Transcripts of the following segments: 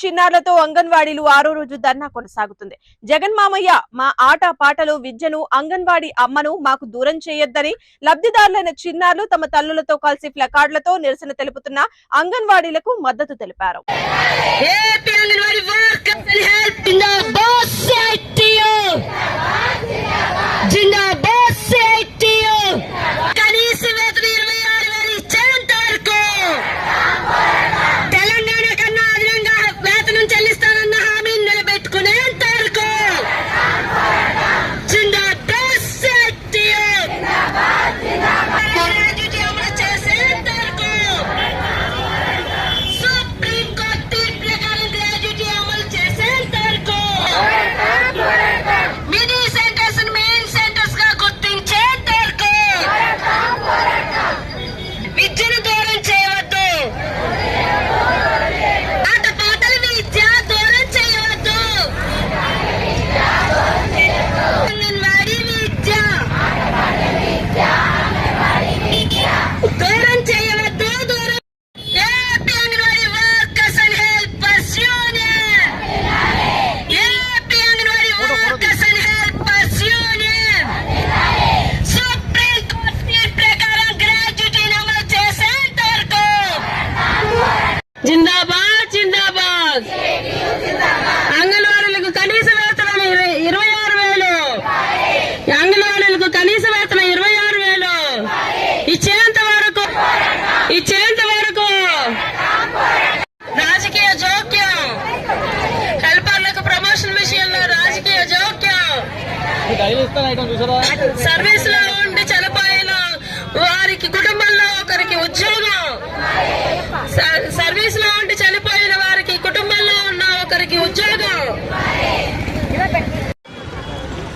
చిన్నారులతో అంగన్వాడీలు ఆరో రోజు ధర్నా కొనసాగుతుంది. జగన్ మామయ్య మా ఆట పాటలు విద్యను అంగన్వాడీ అమ్మను మాకు దూరం చేయొద్దని లబ్ధిదారులైన చిన్నారులు తమ తల్లులతో కలిసి ప్లకార్డులతో నిరసన తెలుపుతున్న అంగన్వాడీలకు మద్దతు తెలిపారు. విద్యను దూరం చేయవద్దు ఆట పాటల విద్య దూరం చేయవద్దు అంగన్వాడీ విద్య దూరం చేయవద్దు దూరం AP Anganwadi workers and helpers union AP Anganwadi workers and helpers union supreme court తీర్పు ప్రకారం గ్రాడ్యుయేటీని అమలు చేసేంత వరకు జిందాబాద్ జిందాబాద్ అంగన్వాడీలకు కనీస వేతనం ఇరవై- ఇరవై ఆరు వేలు అంగన్వాడీలకు కనీస వేతనం ఇరవై ఆరు వేలు ఇచ్చేంత వరకు ఇచ్చేంత వరకు రాజకీయ జోక్యం హెల్పర్లకు ప్రమోషన్ విషయంలో రాజకీయ జోక్యం సర్వీస్లో ఉండి చనిపోయిన వారికి కుటుంబంలో ఒకరికి ఉద్యోగం. స- సర్వీస్లో ఉండి చనిపోయిన వారికి కుటుంబంలో ఉన్న ఒకరికి ఉద్యోగం.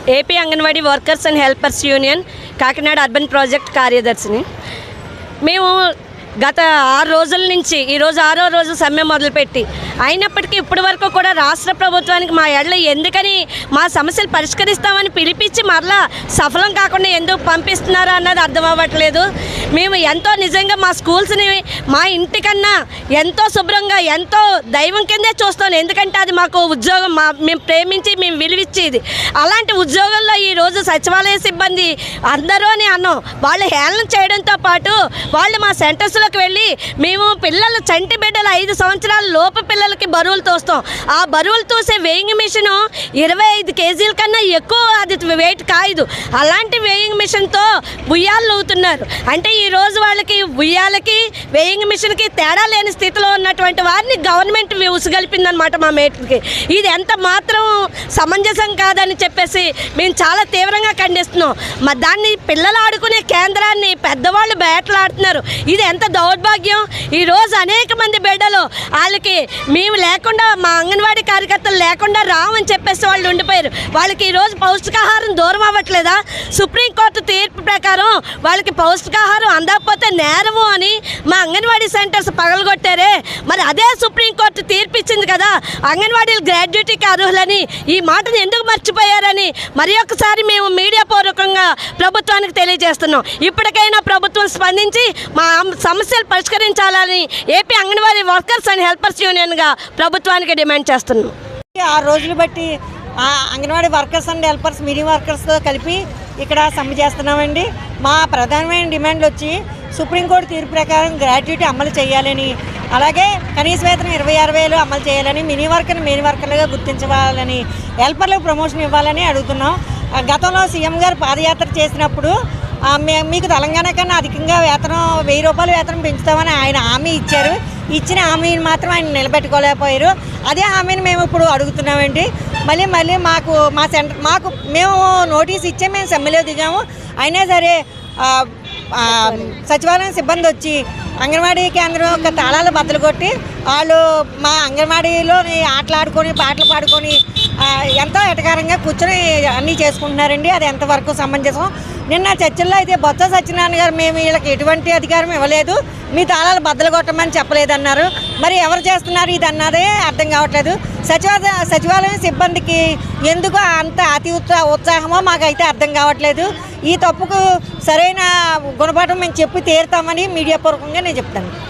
AP Anganwadi workers and helpers union Kakinada urban project కార్యదర్శిని. మేము గత ఆరు రోజుల నుంచి ఈరోజు ఆరో రోజు సమ్మె మొదలుపెట్టి. అయినప్పటికీ ఇప్పటి వరకు కూడా రాష్ట్ర ప్రభుత్వానికి మా ఎడ్ల ఎందుకని మా సమస్యలు పరిష్కరిస్తామని పిలిపించి మరలా సఫలం కాకుండా ఎందుకు పంపిస్తున్నారా అన్నది అర్థం అవ్వట్లేదు మేము ఎంతో నిజంగా మా స్కూల్స్ని మా ఇంటికన్నా ఎంతో శుభ్రంగా ఎంతో దైవం కిందే చూస్తాం. ఎందుకంటే అది మాకు ఉద్యోగం మా మేము ప్రేమించి మేము విలువిచ్చేది. అలాంటి ఉద్యోగంలో ఈరోజు సచివాలయ సిబ్బంది అందరూ అని అన్నాం. వాళ్ళు హేళన చేయడంతో పాటు వాళ్ళు మా సెంటర్స్లో సెంటర్స్లోకి వెళ్ళి మేము పిల్లలు చంటి బిడ్డలు ఐదు సంవత్సరాల లోపు పిల్లలకి బరువులు తోస్తాం. ఆ బరువులు తోసే వేయింగ్ మిషన్ ఇరవై ఐదు కేజీల కన్నా ఎక్కువ అది వెయిట్ కాయదు. అలాంటి వేయింగ్ మిషన్తో ఉయ్యాలు అవుతున్నారు అంటే ఈ రోజు వాళ్ళకి ఉయ్యాలకి వేయింగ్ మిషన్కి తేడా లేని స్థితిలో ఉన్నటువంటి వారిని గవర్నమెంట్ ఉసుగలిపిందనమాట మా మేట్లకి ఇది ఎంత మాత్రం సమంజసం కాదని చెప్పేసి మేము చాలా తీవ్రంగా ఖండిస్తున్నాం. మా దాన్ని పిల్లలు ఆడుకునే కేంద్రాన్ని పెద్దవాళ్ళు బేటలాడుతున్నారు ఇది ఎంత దౌర్భాగ్యం. ఈరోజు అనేక మంది బిడ్డలు వాళ్ళకి మేము లేకుండా మా అంగన్వాడీ కార్యకర్తలు లేకుండా రామని చెప్పేసి వాళ్ళు ఉండిపోయారు. వాళ్ళకి ఈరోజు పౌష్టికాహారం దూరం అవ్వట్లేదా? సుప్రీంకోర్టు తీర్పు ప్రకారం వాళ్ళకి పౌష్టికాహారం అందకపోతే నేరము అని మా అంగన్వాడీ సెంటర్స్ పగలగొట్టారే. మరి అదే సుప్రీంకోర్టు తీర్పు ఇచ్చింది కదా అంగన్వాడీలు గ్రాడ్యుయేటీకి అర్హులని ఈ మాటను ఎందుకు మర్చిపోయారని మరి ఒకసారి మేము మీడియా పూర్వకంగా ప్రభుత్వానికి తెలియజేస్తున్నాం. ఇప్పటికైనా ప్రభుత్వం స్పందించి మా సమస్యలు పరిష్కరించాలని AP Anganwadi workers and helpers యూనియన్గా ప్రభుత్వానికి డిమాండ్ చేస్తున్నాం. ఆ రోజులు బట్టి ఆ Anganwadi workers and helpers mini వర్కర్స్తో కలిపి ఇక్కడ సమ్మె చేస్తున్నామండి. మా ప్రధానమైన డిమాండ్లు వచ్చి సుప్రీంకోర్టు తీర్పు ప్రకారం గ్రాడ్యుయేటీ అమలు చేయాలని అలాగే కనీస వేతనం ఇరవై ఆరు వేలు అమలు చేయాలని మినీ వర్కర్ని మినీ వర్కర్లుగా గుర్తించవాలని హెల్పర్లకు ప్రమోషన్ ఇవ్వాలని అడుగుతున్నాం. గతంలో సీఎం గారు పాదయాత్ర చేసినప్పుడు మీకు తెలంగాణ కన్నా అధికంగా వేతనం వెయ్యి రూపాయలు వేతనం పెంచుతామని ఆయన హామీ ఇచ్చారు. ఇచ్చిన హామీని మాత్రం ఆయన నిలబెట్టుకోలేకపోయారు. అదే హామీని మేము ఇప్పుడు అడుగుతున్నామండి. మళ్ళీ మళ్ళీ మాకు మా సెంటర్ మాకు మేము నోటీస్ ఇచ్చే మేము సమ్మెలో దిగాము. అయినా సరే సచివాలయం సిబ్బంది వచ్చి అంగన్వాడీ కేంద్రం యొక్క తాళాలు బద్దలు కొట్టి వాళ్ళు మా అంగన్వాడీలో ఆటలాడుకొని పాటలు పాడుకొని ఎంతో ఎటకారంగా కూర్చొని అన్నీ చేసుకుంటున్నారండి. అది ఎంతవరకు సమంజసం? నిన్న చర్చల్లో అయితే బొత్స సత్యనారాయణ గారు మేము వీళ్ళకి ఎటువంటి అధికారం ఇవ్వలేదు. మీ తాళాలు బద్దలు కొట్టమని చెప్పలేదన్నారు. మరి ఎవరు చేస్తున్నారు ఇది అన్నదే అర్థం కావట్లేదు. సచివ సచివాలయం సిబ్బందికి ఎందుకు అంత అతి ఉత్సా ఉత్సాహమో మాకైతే అర్థం కావట్లేదు. ఈ తప్పుకు సరైన గుణపాఠం మేము చెప్పి తీరుతామని మీడియా పూర్వకంగా నేను చెప్తాను.